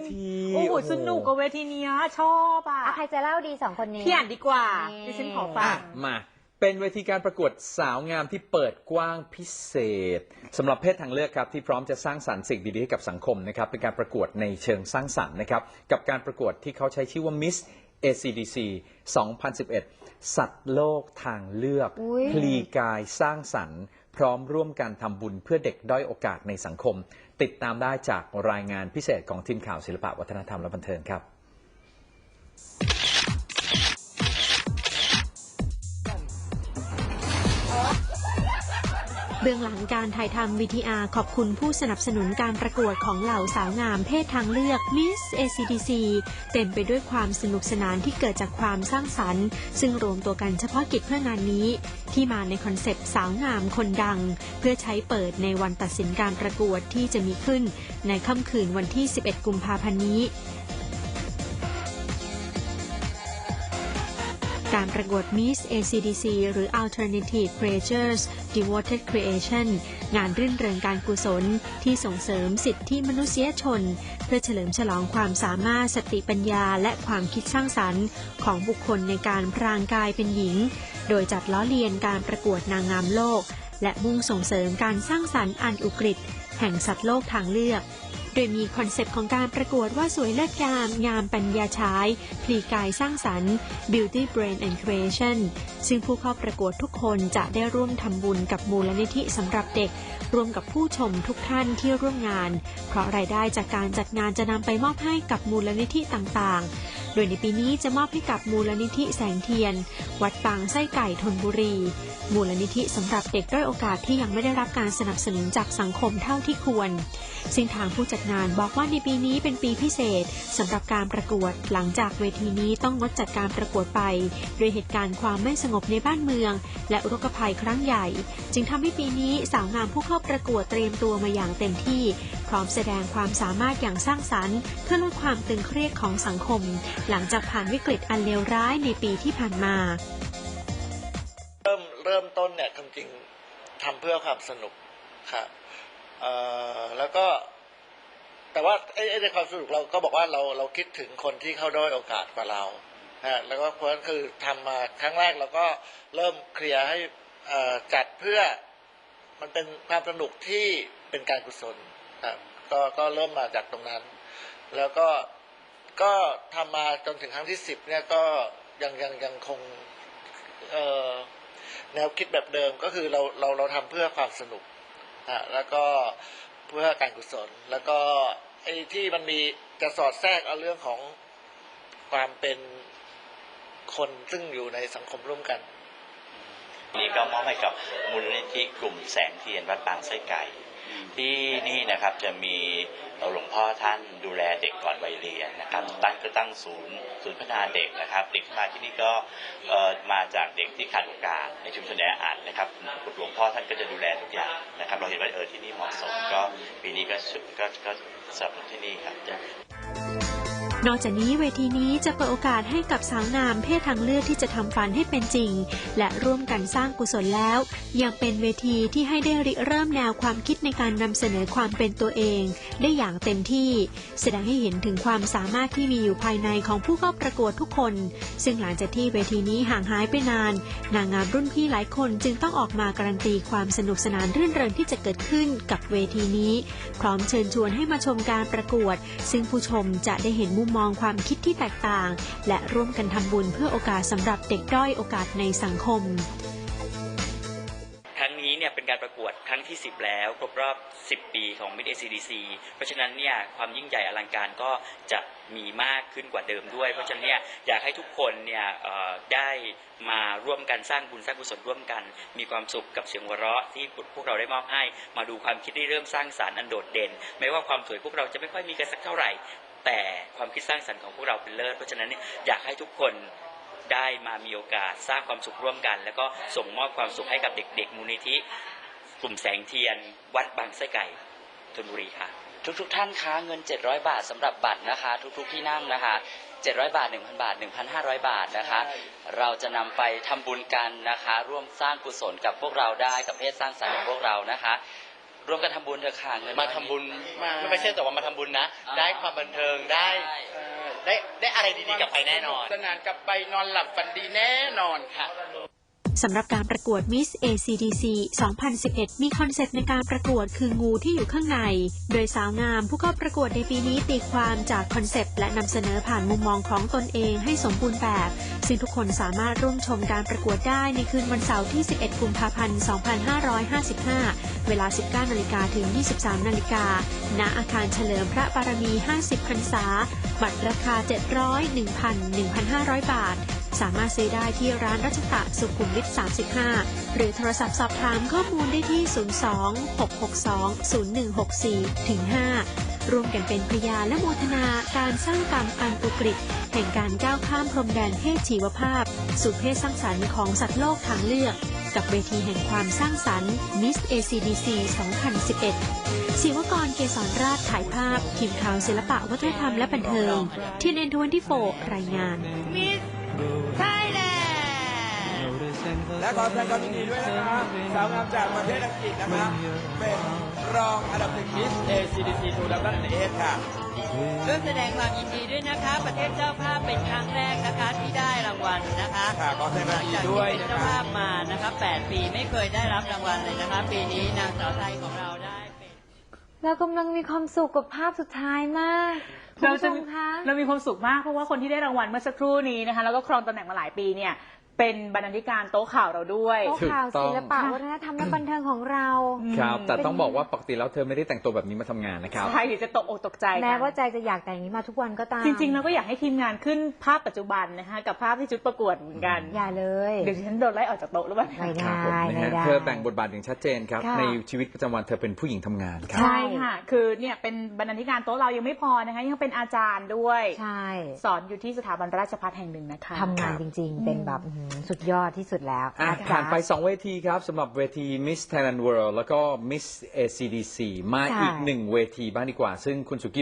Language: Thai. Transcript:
ทีโอ้โหสนุกกับเวทีเนี้ยชอบอะอะใครจะเล่าดีสองคนนี้พี่อ่านดีกว่านี่ดิฉันขอฟัอะง มา เป็นเวทีการประกวดสาวงามที่เปิดกว้างพิเศษสำหรับเพศทางเลือกครับที่พร้อมจะสร้างสรรค์สิ่งดีๆให้กับสังคมนะครับเป็นการประกวดในเชิงสร้างสรรค์นะครับกับการประกวดที่เขาใช้ชื่อว่า Miss ACDC 2011 สัตว์โลกทางเลือก อุ๊ย พลีกายสร้างสรรค์ พร้อมร่วมกันทำบุญเพื่อเด็กด้อยโอกาสในสังคม ติดตามได้จากรายงานพิเศษของทีมข่าวศิลปะวัฒนธรรมและบันเทิงครับ เบื้องหลังการถ่ายทำ VTR ขอบคุณผู้สนับสนุนการประกวดของเหล่าสาวงามเพศทางเลือก Miss ACDC เต็มไปด้วยความสนุกสนานที่เกิดจากความสร้างสรรค์ ซึ่งรวมตัวกันเฉพาะกิจเพื่องานนี้ ที่มาในคอนเซปต์สาวงามคนดัง เพื่อใช้เปิดในวันตัดสินการประกวดที่จะมีขึ้น ในค่ำคืนวันที่ 11 กุมภาพันธ์นี้ การประกวด Miss ACDC หรือ Alternative Creatures Devoted Creation งานรื่นเริงการกุศลที่ส่งเสริมสิทธิมนุษยชน เพื่อเฉลิมฉลองความสามารถสติปัญญาและความคิดสร้างสรรค์ ของบุคคลในการพรางกายเป็นหญิง โดยจัดล้อเลียนการประกวดนางงามโลก และมุ่งส่งเสริมการสร้างสรรค์อันอุกฤษแห่งสัตว์โลกทางเลือก โดยมีคอนเซปต์ของการประกวดว่าสวยเลิศงาม งามปัญญาชายพลีกายสร้างสรรค์ Beauty Brain and Creation ซึ่งผู้เข้าประกวดทุกคนจะได้ร่วมทำบุญกับมูลนิธิสำหรับเด็ก รวมกับผู้ชมทุกท่านที่ร่วมงาน เพราะรายได้จากการจัดงานจะนำไปมอบให้กับมูลนิธิต่างๆ โดยในปีนี้จะมอบให้กับมูลนิธิแสงเทียน วัดปางไส้ไก่ธนบุรี มูลนิธิสำหรับเด็กด้อยโอกาสที่ยังไม่ได้รับการสนับสนุนจากสังคมเท่าที่ควร ซึ่งทางผู้จัดงานบอกว่าในปีนี้เป็นปีพิเศษสำหรับการประกวด หลังจากเวทีนี้ต้องงดจัดการประกวดไปโดยเหตุการณ์ความไม่สงบในบ้านเมือง และอุทกภัยครั้งใหญ่ จึงทำให้ปีนี้สาวงามผู้เข้าประกวดเตรียมตัวมาอย่างเต็มที่ ร้อมแสดงความสามารถอย่างสร้างสรรค์ เพื่อลดความตึงเครียดของสังคม หลังจากผ่านวิกฤตอันเลวร้ายในปีที่ผ่านมา เริ่มเริ่มต้นเนี่ยจริงๆทำเพื่อความสนุกครับแล้วก็แต่ว่าไอ้ในความสนุกเราก็บอกว่าเราเราคิดถึงคนที่เข้าด้อยโอกาสกว่าเราฮะแล้วก็เพราะนั้นคือทำมาครั้งแรกเราก็เริ่มเคลียร์ให้จัดเพื่อมันเป็นความสนุกที่เป็นการกุศล ครับก็ก็เริ่มมาจากตรงนั้น แล้วก็ก็ทำมาจนถึงครั้งที่สิบเนี่ยก็ยังยังยังคงเอ่อแนวคิดแบบเดิมก็คือเราเราเราทำเพื่อความสนุกอะแล้วก็เพื่อการกุศล แล้วก็ไอ้ที่มันมีจะสอดแทรกเอาเรื่องของความเป็นคนซึ่งอยู่ในสังคมร่วมกัน นี่ก็มอบให้กับมูลนิธิกลุ่มแสงเทียนวัดปางไส้ไก่ ที่นี่นะครับจะมีหลวงพ่อท่านดูแลเด็กก่อนวัยเรียนนะครับตั้งก็ตั้งศูนย์ศูนย์พัฒนาเด็กนะครับเด็กมาที่นี่ก็มาจากเด็กที่ขาดโอกาสในชุมชนแออัดนะครับหลวงพ่อท่านก็จะดูแลทุกอย่างนะครับ เราเห็นว่าเออที่นี่เหมาะสมก็ปีนี้ก็ก็ก็สนับสนุนที่นี่ครับ นอกจากนี้เวทีนี้จะเปิดโอกาสให้กับสาวงามเพศทางเลือกที่จะทำฝันให้เป็นจริง และร่วมกันสร้างกุศลแล้ว ยังเป็นเวทีที่ให้ได้ริเริ่มแนวความคิดในการนำเสนอความเป็นตัวเอง ได้อย่างเต็มที่ แสดงให้เห็นถึงความสามารถที่มีอยู่ภายในของผู้เข้าประกวดทุกคน ซึ่งหลังจากที่เวทีนี้ห่างหายไปนาน นางงามรุ่นพี่หลายคนจึงต้องออกมาการันตีความสนุกสนานรื่นเริงที่จะเกิดขึ้นกับเวทีนี้ พร้อมเชิญชวนให้มาชมการประกวด ซึ่งผู้ชมจะได้เห็นมุมมองความคิดที่แตกต่าง และร่วมกันทำบุญเพื่อโอกาสสำหรับเด็กด้อยโอกาสในสังคมครั้งนี้เนี่ยเป็นการประกวดครั้งที่ 10 แล้ว ครบรอบ 10 ปีของ Mid ACDC เพราะฉะนั้นเนี่ยความยิ่งใหญ่อลังการก็จะมีมากขึ้นกว่าเดิมด้วย เพราะฉะนั้นเนี่ยอยากให้ทุกคนเนี่ยได้มาร่วมกันสร้างบุญสร้างกุศลร่วมกัน มีความสุขกับเสียงหัวเราะที่พวกเราได้มอบให้ มาดูความคิดที่เริ่มสร้างสารรค์อันโดดเด่น ไม่ว่าความสวยพวกเราจะไม่ค่อยมีกันสักเท่าไหร่ แต่ความคิดสร้างสรรค์ของพวกเราเป็นเลิศเพราะฉะนั้นเนี่ยอยากให้ทุกคนได้มามีโอกาสสร้างความสุขร่วมกัน แล้วก็ส่งมอบความสุขให้กับเด็ก ๆ มูลนิธิกลุ่มแสงเทียน วัดบางไส้ไก่ธนบุรีค่ะ ทุกๆท่านคะเงิน 700 บาทสำหรับบัตรนะคะ ทุก ๆ ที่นั่งนะคะ 700 บาท 1,000 บาท 1,500 บาทนะคะ เราจะนำไปทำบุญกันนะคะ ร่วมสร้างกุศลกับพวกเราได้กับเพศสร้างสรรค์ของพวกเรานะคะ ร่วมกันทำบุญเถอะค่ะเงินมาทำบุญมา ไม่ใช่แต่ว่ามาทำบุญนะ ได้ความบันเทิงได้ใช่เอ่อได้ได้อะไรดีๆกลับไปแน่นอน สนานกลับไปนอนหลับฝันดีแน่นอนค่ะ สำหรับการประกวด Miss ACDC 2011 มีคอนเซปต์ในการประกวดคืองูที่อยู่ข้างใน โดยสาวงามผู้เข้าประกวดในปีนี้ตีความจากคอนเซปต์และนำเสนอผ่านมุมมองของตนเองให้สมบูรณ์แบบ ซึ่งทุกคนสามารถร่วมชมการประกวดได้ในคืนวันเสาร์ที่ 11 กุมภาพันธ์ 2555 เวลา 19 นาฬิกาถึง 23 นาฬิกา ณ อาคารเฉลิมพระบารมี 50 พรรษา บัตรราคา 700 1,000 1,500 บาท สามารถซื้อได้ที่ร้านรัชตะสุขุมวิท 35 หรือโทรศัพท์สอบถามข้อมูลได้ที่ 02 662 0164ถึง5ร่วมกันเป็นพยานและโมทนาการสร้างกรรมอันอุกฤษแห่งการก้าวข้ามพรมแดนเพศชีวภาพ สู่เพศสร้างสรรค์ของสัตว์โลกทางเลือก กับเวทีแห่งความสร้างสรรค์ Miss ACDC 2011 ศิวกรเกษรราชถ่ายภาพทีมข่าวศิลปะวัฒนธรรมและบันเทิงทีเอ็นทวนตี้โฟรายงาน และขอแสดงความยินดีด้วยนะครับสาวงามจากประเทศอังกฤษนะครับเป็นรองอันดับหนึ่งมิส ACDC ทูดับเบิลเอค่ะ ร่วมแสดงความยินดีด้วยนะคะ ประเทศเจ้าภาพเป็นครั้งแรกนะคะที่ได้รางวัลนะคะค่ะขอแสดงความยินดีจากด้วยที่เป็นนะเจ้าครัภาบพมานะคะ 8 ปีไม่เคยได้รับรางวัลเลยนะคะ ปีนี้นางสาวไทยของเราได้เป็น เรากำลังมีความสุขกับภาพสุดท้ายมากคุณเราผู้ชจะมคะ เรามีความสุขมากเพราะว่าคนที่ได้รางวัลเมื่อสักครู่นี้นะคะแล้วก็ครองตำแหน่งมาหลายปีเนี่ย เป็นบรรณาธิการโต๊ะข่าวเราด้วย โต๊ะข่าวศิลปะวัฒนธรรมและบันเทิงของเรา ครับ แต่ต้องบอกว่าปกติแล้วเธอไม่ได้แต่งตัวแบบนี้มาทำงานนะครับ ใช่หรือจะตกอกตกใจกัน แม้ว่าใจจะอยากแต่งอย่างนี้มาทุกวันก็ตามจริงๆเราก็อยากให้ทีมงานขึ้นภาพปัจจุบันนะคะกับภาพที่ชุดประกวดเหมือนกัน อย่าเลยเดี๋ยวดิฉันโดนไล่ออกจากโต๊ะหรือเปล่าไม่คได้รับผมนะไม่ฮะได้ เธอแบ่งบทบาทอย่างชัดเจนครับ ค่ะ ในชีวิตประจำวันเธอเป็นผู้หญิงทำงานครับ ใช่ค่ะ คือเนี่ยเป็นบรรณาธิการโต๊ะเรายังไม่พอนะคะ ยังเป็นอาจารย์ด้วย ใช่สอนอยู่ที่สถาบันราชภัฏแห่งหนึ่งนะคะ ทำงานจริง ๆ เป็นแบบอื้อหือสุดยอดที่สุดแล้วอะนะคะผ่านไป 2 เวทีครับสำหรับเวที Miss Thailand World แล้วก็ Miss ACDC มาใช่อีกหนึ่งเวทีบ้างดีกว่า ซึ่งคุณสุกิ